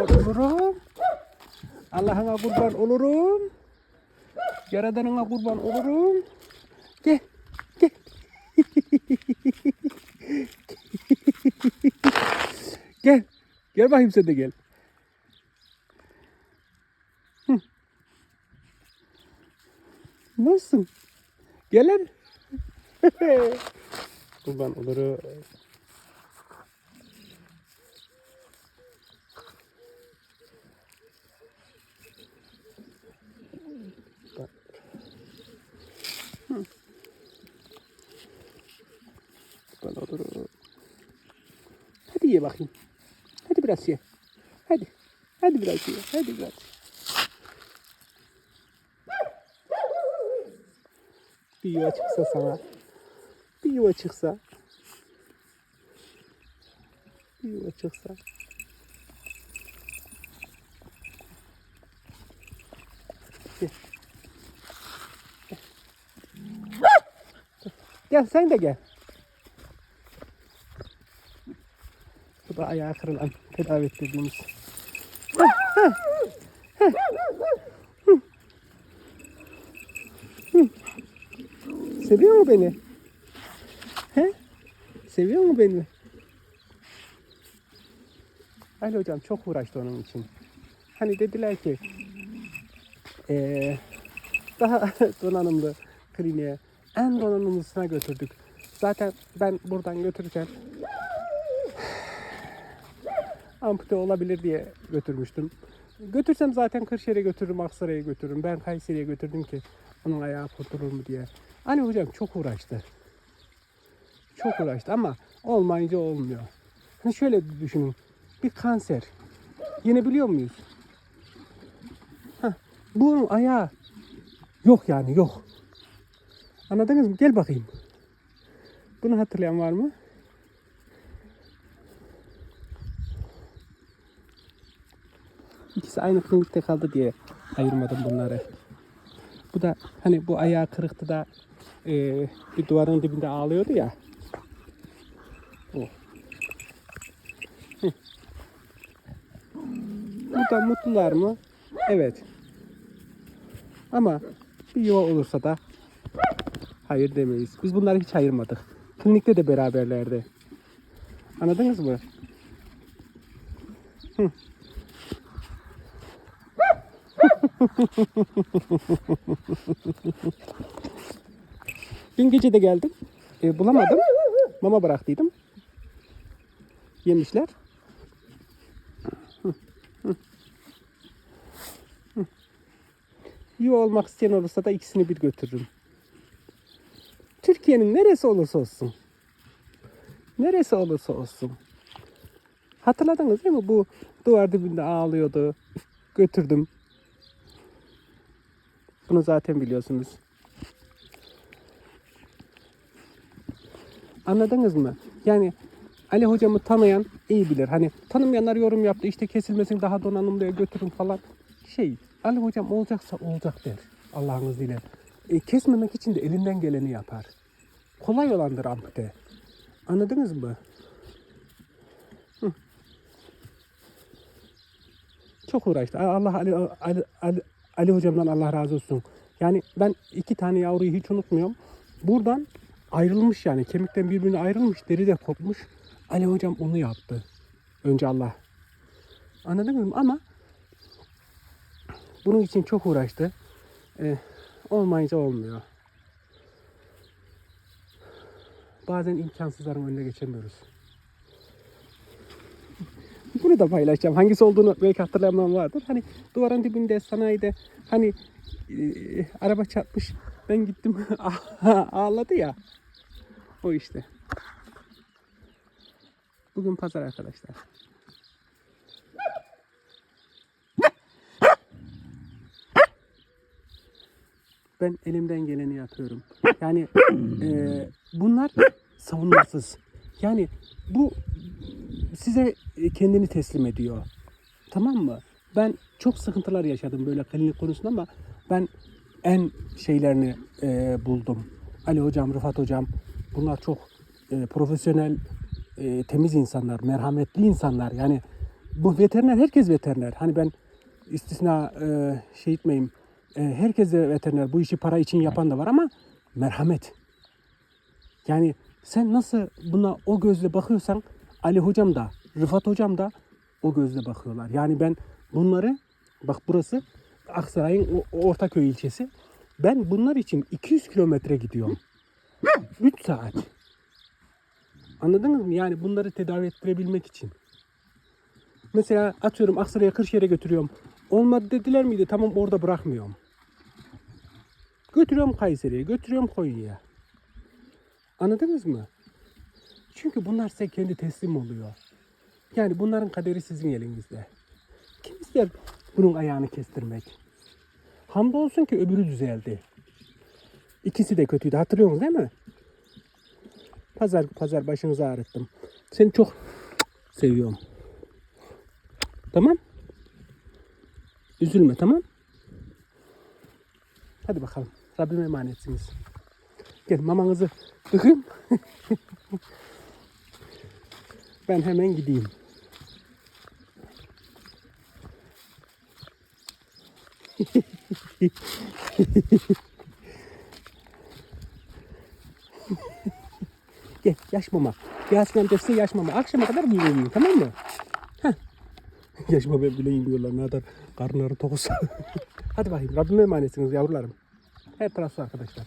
olurum. Allah'ına kurban olurum. Yaradanına kurban olurum. Gel. Gel. gel. Gel bakayım sen de gel. Hı. Nasılsın? Gel lan. kurban olurum. Kurban olurum. Hadi ye bakayım. Hadi biraz ye. Hadi. Hadi biraz ye. Hadi biraz. Bir yuva çıksa sana. Bir yuva çıksa. Bir yuva çıksa. Gel. Gel. Gel sen de gel. Bu da ayağı kırılan tedavi ettirdiğimiz. Seviyor mu beni? He? Seviyor mu beni? Ali hocam çok uğraştı onun için. Hani dediler ki eee, daha donanımlı kliniğe en donanımlısına götürdük. Zaten ben buradan götürürken ampute olabilir diye götürmüştüm. Götürsem zaten Kırşehir'e götürürüm, Aksaray'a götürürüm. Ben Kayseri'ye götürdüm ki onun ayağı kurtulur mu diye. Ali hocam çok uğraştı. Çok uğraştı ama olmayınca olmuyor. Hani şöyle düşünün. Bir kanser. Yenebiliyor muyuz? Heh, bunun ayağı yok yani yok. Anladınız mı? Gel bakayım. Bunu hatırlayan var mı? İkisi aynı klinikte kaldı diye ayırmadım bunları. Bu da hani bu ayağı kırıktı da eee, bir duvarın dibinde ağlıyordu ya. O. Hı. Burada mutlular mı? Evet. Ama bir yuva olursa da hayır demeyiz. Biz bunları hiç ayırmadık. Klinikte de beraberlerdi. Anladınız mı? Hı. Dün gece de geldim. E, bulamadım. Mama bıraktıydım. Yemişler. Yuva olmak isteyen olursa da ikisini bir götürürüm. Türkiye'nin neresi olursa olsun. Neresi olursa olsun. Hatırladınız değil mi? Bu duvar dibinde ağlıyordu. Götürdüm. Bunu zaten biliyorsunuz. Anladınız mı? Yani Ali hocamı tanıyan iyi bilir. Hani tanımayanlar yorum yaptı. İşte kesilmesin daha donanımlıya götürün falan. Şey Ali hocam olacaksa olacak der. Allah'ın izniyle. E, kesmemek için de elinden geleni yapar. Kolay olandır ampute. Anladınız mı? Hı. Çok uğraştı. Allah Ali, Ali, Ali, Ali hocamdan Allah razı olsun. Yani ben iki tane yavruyu hiç unutmuyorum. Buradan ayrılmış yani. Kemikten birbirine ayrılmış. Deri de kopmuş. Ali hocam onu yaptı. Önce Allah. Anladınız mı? Ama bunun için çok uğraştı. Ee, olmayınca olmuyor. Bazen imkansızların önüne geçemiyoruz. Bunu da paylaşacağım. Hangisi olduğunu belki hatırlamayan vardır. Hani duvarın dibinde sanayide hani e, araba çarpmış. Ben gittim ağladı ya. O işte. Bugün pazar arkadaşlar. Ben elimden geleni yapıyorum. Yani e, bunlar savunmasız. Yani bu size kendini teslim ediyor. Tamam mı? Ben çok sıkıntılar yaşadım böyle klinik konusunda ama ben en şeylerini e, buldum. Ali hocam, Rıfat hocam bunlar çok e, profesyonel, e, temiz insanlar, merhametli insanlar. Yani bu veteriner herkes veteriner. Hani ben istisna e, şey etmeyeyim. E, herkes de veteriner. Bu işi para için yapan da var ama merhamet. Yani sen nasıl buna o gözle bakıyorsan Ali hocam da Rıfat hocam da o gözle bakıyorlar. Yani ben bunları bak burası Aksaray'ın Ortaköy ilçesi. Ben bunlar için 200 kilometre gidiyorum. 3 saat. Anladınız mı? Yani bunları tedavi ettirebilmek için. Mesela atıyorum Aksaray'a Kırşehir'e götürüyorum. Olmadı dediler miydi? Tamam orada bırakmıyorum. Götürüyorum Kayseri'ye, götürüyorum Konya'ya. Anladınız mı? Çünkü bunlar size kendi teslim oluyor. Yani bunların kaderi sizin elinizde. Kim ister bunun ayağını kestirmek? Hamdolsun ki öbürü düzeldi. İkisi de kötüydü. Hatırlıyorsunuz değil mi? Pazar pazar başınızı ağrıttım. Seni çok seviyorum. Tamam? Üzülme tamam? Hadi bakalım. Rabbime emanetsiniz. Gel mamanızı tıkayım. ben hemen gideyim. Gel yaş mama. Yasin amca size yaş mama. Akşama kadar böyle yiyin tamam mı? Heh. yaş mama bile yemiyorlar. Ne kadar karınları tok olsa. Hadi bakayım. Rabbime emanetsiniz yavrularım. Her taraf su arkadaşlar.